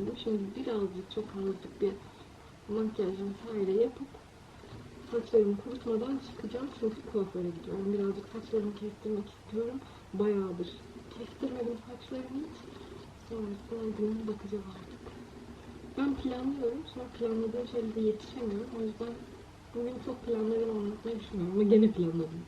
Giyindim. Şimdi birazcık çok azıcık bir makyaj vesaire yapıp saçlarımı kurutmadan çıkacağım. Çünkü kuaföre gidiyorum. Birazcık saçlarımı kestirmek istiyorum. Bayağıdır kestirmedim saçlarımı hiç. Sonrasında gün bakacağız artık. Ben planlıyorum. Sonra planladığım şeylere yetişemiyorum. O yüzden bugün çok planlarımı anlatmayı düşünüyorum. Ama gene planladım.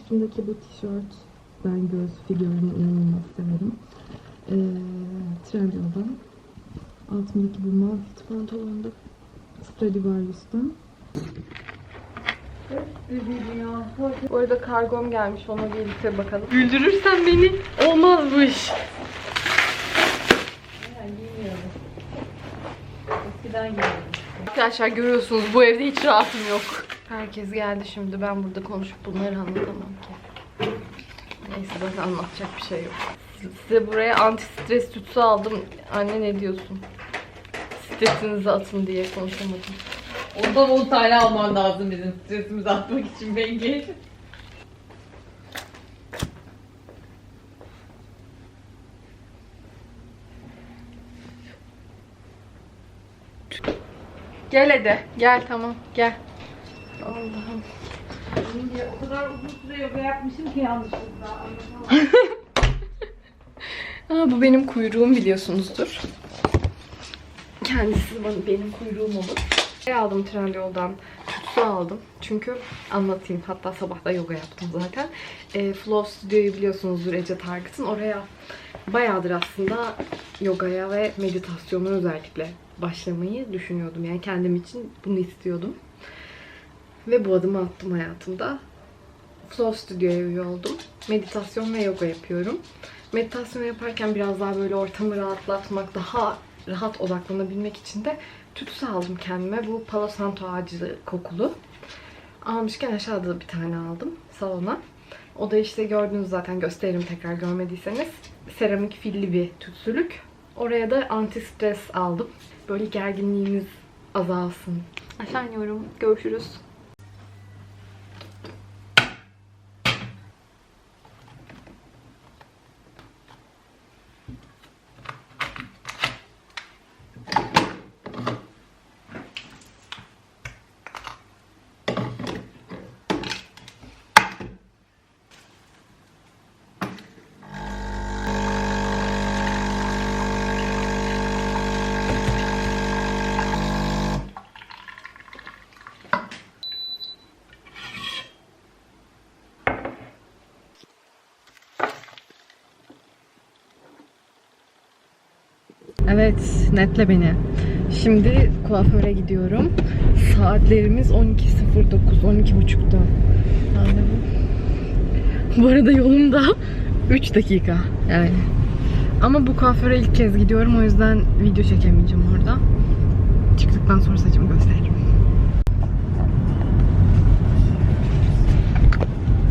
Üstümdeki bu tişört ben göz figürünü inanılmaz severim. Ee, Trendyol'dan. Altımdaki bu mavi fit pantolonda Stradivarius'tan. Bu arada kargom gelmiş ona birlikte bakalım. Güldürürsen beni olmaz bu iş. Arkadaşlar görüyorsunuz bu evde hiç rahatım yok. Herkes geldi şimdi ben burada konuşup bunları anlatamam ki. Neyse zaten anlatacak bir şey yok. Size buraya anti stres tütsü aldım. Anne ne diyorsun? Stresinizi atın diye konuşamadım. Ondan 10 tane alman lazım bizim stresimizi atmak için Bengi. Gel hadi. Gel tamam gel. Allah'ım. o kadar uzun süre yoga yapmışım ki yanlışlıkla anlatamam. Aa, bu benim kuyruğum biliyorsunuzdur. Kendisi bana benim kuyruğum olur. Şey aldım Trendyol'dan. Tütsü aldım. Çünkü anlatayım. Hatta sabah da yoga yaptım zaten. E, Flow Studio'yu biliyorsunuzdur Ece Target'ın. Oraya bayağıdır aslında yogaya ve meditasyona özellikle başlamayı düşünüyordum. Yani kendim için bunu istiyordum. Ve bu adımı attım hayatımda. Flow Studio'ya üye oldum. Meditasyon ve yoga yapıyorum. Meditasyon yaparken biraz daha böyle ortamı rahatlatmak, daha rahat odaklanabilmek için de tütsü aldım kendime. Bu Palo Santo ağacı kokulu. Almışken aşağıda da bir tane aldım salona. O da işte gördünüz zaten gösteririm tekrar görmediyseniz. Seramik filli bir tütsülük. Oraya da anti stres aldım. Böyle gerginliğimiz azalsın. Aşağı iniyorum. Görüşürüz. Evet, netle beni. Şimdi kuaföre gidiyorum. Saatlerimiz 12.09, 12.30'da. Randevu. Bu arada yolum da 3 dakika yani. Ama bu kuaföre ilk kez gidiyorum o yüzden video çekemeyeceğim orada. Çıktıktan sonra saçımı gösteririm.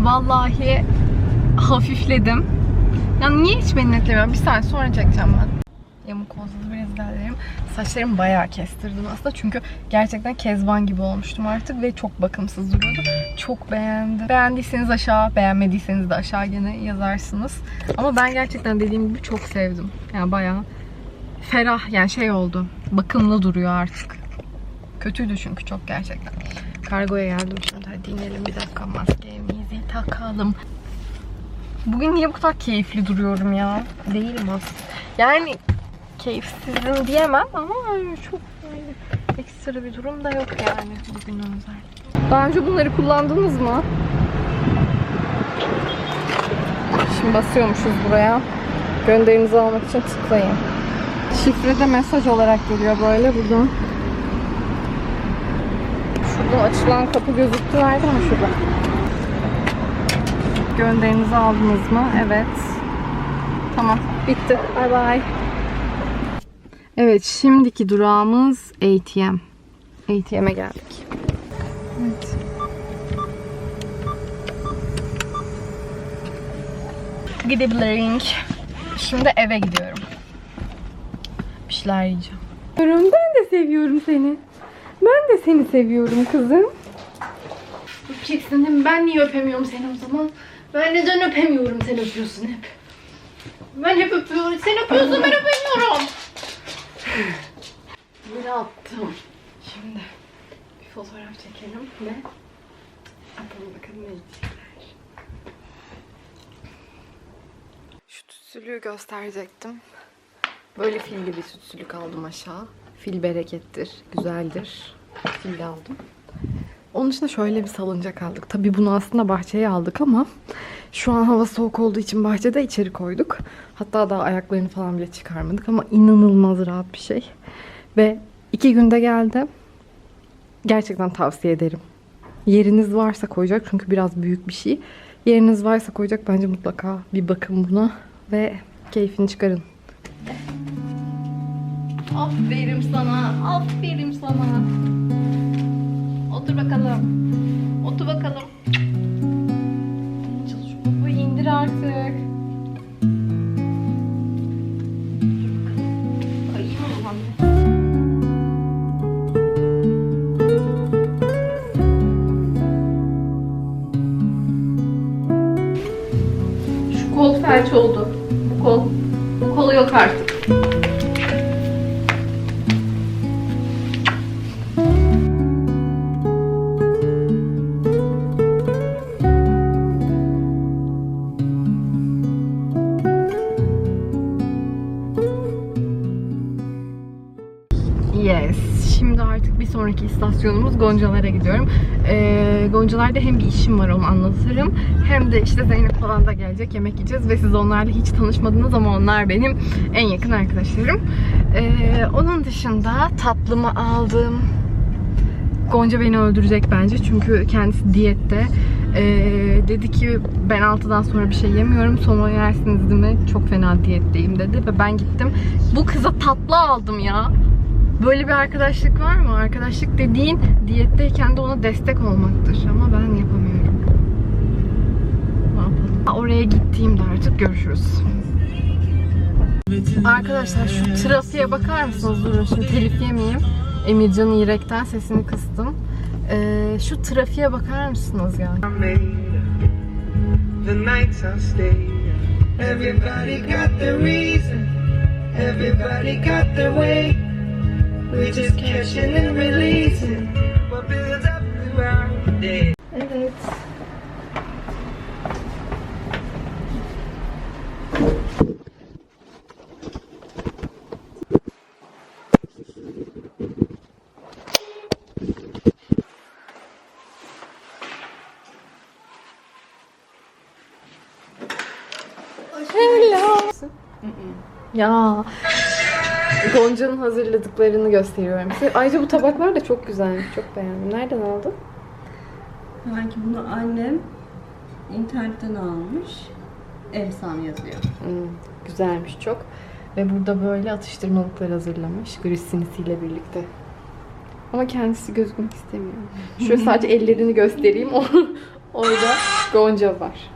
Vallahi hafifledim. Ya niye hiç beni netlemiyor? Bir saat sonra çekeceğim ben yamuk olsa da biraz ilerlerim. Saçlarımı bayağı kestirdim aslında çünkü gerçekten kezban gibi olmuştum artık ve çok bakımsız duruyordu. Çok beğendim. Beğendiyseniz aşağı, beğenmediyseniz de aşağı gene yazarsınız. Ama ben gerçekten dediğim gibi çok sevdim. Yani bayağı ferah yani şey oldu. Bakımlı duruyor artık. Kötüydü çünkü çok gerçekten. Kargoya geldim şimdi. Hadi inelim bir dakika maskemizi takalım. Bugün niye bu kadar keyifli duruyorum ya? Değilim aslında. Yani keyifsizim diyemem ama çok ekstra bir durum da yok yani bugün özel. Daha önce bunları kullandınız mı? Şimdi basıyormuşuz buraya. Gönderinizi almak için tıklayın. Şifrede mesaj olarak geliyor böyle buradan. Şuradan açılan kapı gözüktü verdi mi şurada? Gönderinizi aldınız mı? Evet. Tamam. Bitti. Bay bay. Evet. Şimdiki durağımız ATM. ATM'e geldik. Evet. Gidebilirim. Şimdi eve gidiyorum. Bir şeyler yiyeceğim. Ben de seviyorum seni. Ben de seni seviyorum kızım. öpeceksin değil mi? Ben niye öpemiyorum seni o zaman? Ben neden öpemiyorum sen öpüyorsun hep? Ben hep öpüyorum. Sen öpüyorsun ben öpemiyorum. Böyle attım. Şimdi bir fotoğraf çekelim ve atalım bakalım ne diyecekler. Şu tütsülüğü gösterecektim. Böyle filli bir tütsülük aldım aşağı. Fil berekettir, güzeldir. Fil aldım. Onun dışında şöyle bir salıncak aldık. Tabii bunu aslında bahçeye aldık ama şu an hava soğuk olduğu için bahçede içeri koyduk. Hatta daha ayaklarını falan bile çıkarmadık ama inanılmaz rahat bir şey. Ve iki günde geldi. Gerçekten tavsiye ederim. Yeriniz varsa koyacak çünkü biraz büyük bir şey. Yeriniz varsa koyacak bence mutlaka bir bakın buna ve keyfini çıkarın. Aferin sana, aferin sana. Otur bakalım. Otur bakalım. Çal şu popoyu indir artık. Kayayım Muhammed? Şu kol felç oldu. Bu kol. Bu kolu yok artık. Goncalar'a gidiyorum. Ee, Goncalar'da hem bir işim var onu anlatırım. Hem de işte Zeynep falan da gelecek. Yemek yiyeceğiz ve siz onlarla hiç tanışmadınız ama onlar benim en yakın arkadaşlarım. Ee, onun dışında tatlımı aldım. Gonca beni öldürecek bence çünkü kendisi diyette. Ee, dedi ki ben 6'dan sonra bir şey yemiyorum. Somon yersiniz değil mi? Çok fena diyetteyim dedi ve ben gittim. Bu kıza tatlı aldım ya. Böyle bir arkadaşlık var mı? Arkadaşlık dediğin diyetteyken de ona destek olmaktır. Ama ben yapamıyorum. Ne yapalım? Oraya gittiğimde artık görüşürüz. Arkadaşlar şu trafiğe bakar mısınız? Durun şimdi telif yemeyeyim. Emircan İrek'ten sesini kıstım. Ee, şu trafiğe bakar mısınız ya? the. Everybody got their reason, everybody got their way. We just catching and releasing what builds up throughout the day. Evet. Hello. Ya Gonca'nın hazırladıklarını gösteriyorum size. Ayrıca bu tabaklar da çok güzelmiş. Çok beğendim. Nereden aldın? Sanki bunu annem internetten almış. Emsam yazıyor. Hmm, güzelmiş çok. Ve burada böyle atıştırmalıklar hazırlamış. Grisinisiyle birlikte. Ama kendisi gözükmek istemiyor. Şöyle sadece ellerini göstereyim. O- Orada Gonca var.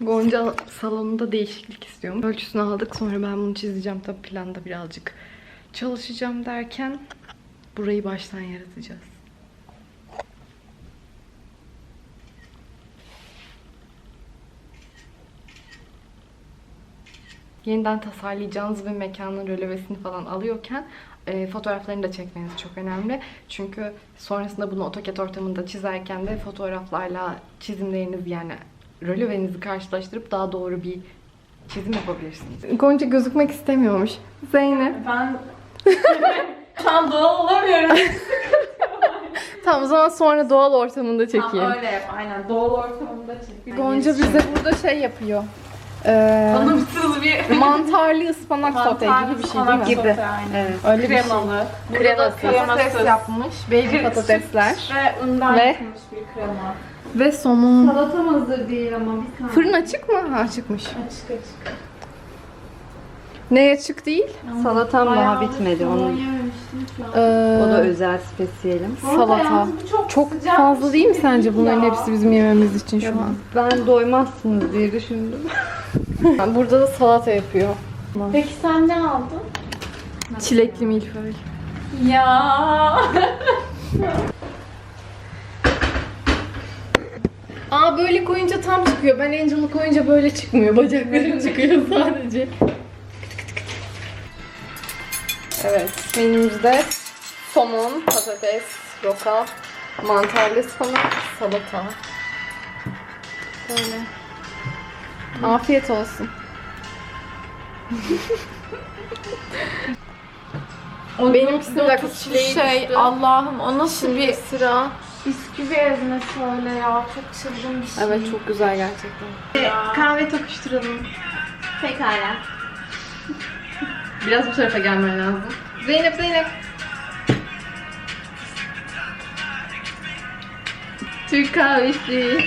Gonca salonunda değişiklik istiyorum. Ölçüsünü aldık sonra ben bunu çizeceğim. Tabii planda birazcık çalışacağım derken burayı baştan yaratacağız. Yeniden tasarlayacağınız bir mekanın rölevesini falan alıyorken e, fotoğraflarını da çekmeniz çok önemli. Çünkü sonrasında bunu AutoCAD ortamında çizerken de fotoğraflarla çizimleriniz yani rölevenizi karşılaştırıp daha doğru bir çizim yapabilirsiniz. Gonca gözükmek istemiyormuş. Zeynep. Ben tam doğal olamıyorum. Tamam o zaman sonra doğal ortamında çekeyim. Tamam öyle yap aynen. Doğal ortamında çek. Gonca bize burada şey yapıyor. Ee, bir mantarlı ıspanak sote gibi bir şey değil mi? Gibi. Aynen. Öyle bir şey. Kremalı. Kreması. Kreması. Patates yapmış. Baby patatesler. Ve undan Ve- yapılmış bir krema. Ve somon. Salatam hazır değil ama bir tane. Fırın açık mı? Ha açıkmış. Açık açık. Ne açık değil? Salatam daha bitmedi. somon Onu yememiştim şu an. Ee, O da özel spesiyelim. Salata. Çok fazla değil mi sence bunların hepsi bizim yememiz için şu an? Ben doymazsınız diye düşündüm. Burada da salata yapıyor. Peki sen ne aldın? Çilekli milföy. Ya. Aa böyle koyunca tam çıkıyor. Ben Angel'ı koyunca böyle çıkmıyor. Bacaklarım çıkıyor sadece. Evet, menümüzde somon, patates, roka, mantarlı ıspanak, salata. Böyle. Afiyet olsun. Benimkisi de şey düştü. Allah'ım o nasıl Şimdi bir sıra. Bisküvi ezmesi öyle ya. Çok çılgın bir şey. Evet çok güzel gerçekten. Kahve tokuşturalım. Pekala. Biraz bu tarafa gelmen lazım. Zeynep Zeynep. Türk kahvesi.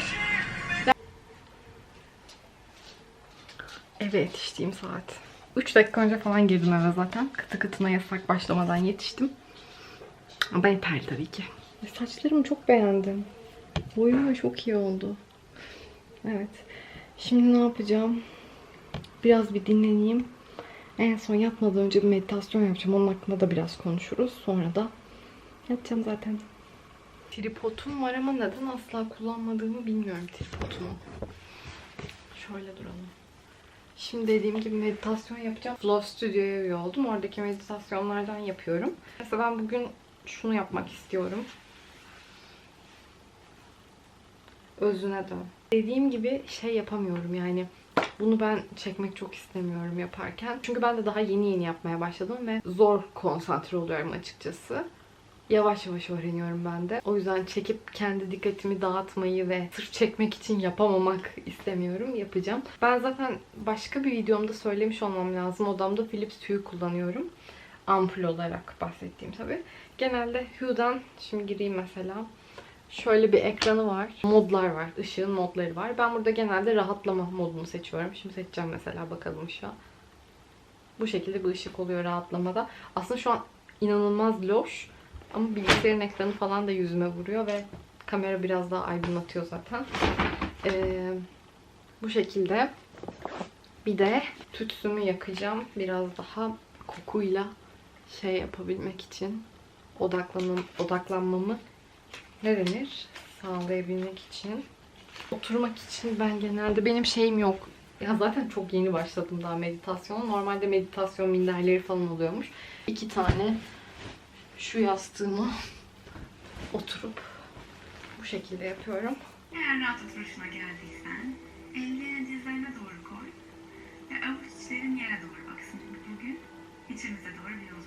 Evet içtiğim saat. 3 dakika önce falan girdim eve zaten. Kıtı kıtına yasak başlamadan yetiştim. Ama ben yeterli tabii ki. Saçlarımı çok beğendim. Boyum çok iyi oldu. Evet. Şimdi ne yapacağım? Biraz bir dinleneyim. En son yatmadan önce bir meditasyon yapacağım. Onun hakkında da biraz konuşuruz. Sonra da yatacağım zaten. Tripodum var ama neden asla kullanmadığımı bilmiyorum tripodumu. Şöyle duralım. Şimdi dediğim gibi meditasyon yapacağım. Flow Studio'ya üye oldum. Oradaki meditasyonlardan yapıyorum. Mesela ben bugün şunu yapmak istiyorum. Özüne dön. Dediğim gibi şey yapamıyorum yani. Bunu ben çekmek çok istemiyorum yaparken. Çünkü ben de daha yeni yeni yapmaya başladım ve zor konsantre oluyorum açıkçası. Yavaş yavaş öğreniyorum ben de. O yüzden çekip kendi dikkatimi dağıtmayı ve sırf çekmek için yapamamak istemiyorum. Yapacağım. Ben zaten başka bir videomda söylemiş olmam lazım. Odamda Philips Hue kullanıyorum. Ampul olarak bahsettiğim tabii. Genelde Hue'dan, şimdi gireyim mesela. Şöyle bir ekranı var. Modlar var. Işığın modları var. Ben burada genelde rahatlama modunu seçiyorum. Şimdi seçeceğim mesela bakalım ışığa. Bu şekilde bir ışık oluyor rahatlamada. Aslında şu an inanılmaz loş. Ama bilgisayarın ekranı falan da yüzüme vuruyor ve kamera biraz daha aydınlatıyor zaten. Ee, bu şekilde. Bir de tütsümü yakacağım. Biraz daha kokuyla şey yapabilmek için odaklanmam, odaklanmamı ne denir? Sağlayabilmek için. Oturmak için ben genelde benim şeyim yok. Ya zaten çok yeni başladım daha meditasyona. Normalde meditasyon minderleri falan oluyormuş. İki tane şu yastığıma oturup bu şekilde yapıyorum. Eğer rahat oturuşuna geldiysen, ellerini dizlerine doğru koy ve avuç içlerin yere doğru baksın. Bugün içimize doğru bir yolculuk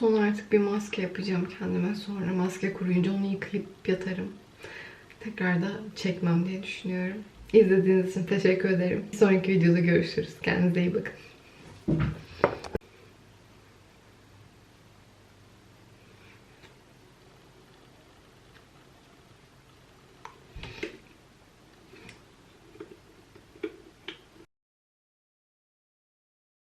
Son artık bir maske yapacağım kendime. Sonra maske kuruyunca onu yıkayıp yatarım. Tekrar da çekmem diye düşünüyorum. İzlediğiniz için teşekkür ederim. Bir sonraki videoda görüşürüz. Kendinize iyi bakın.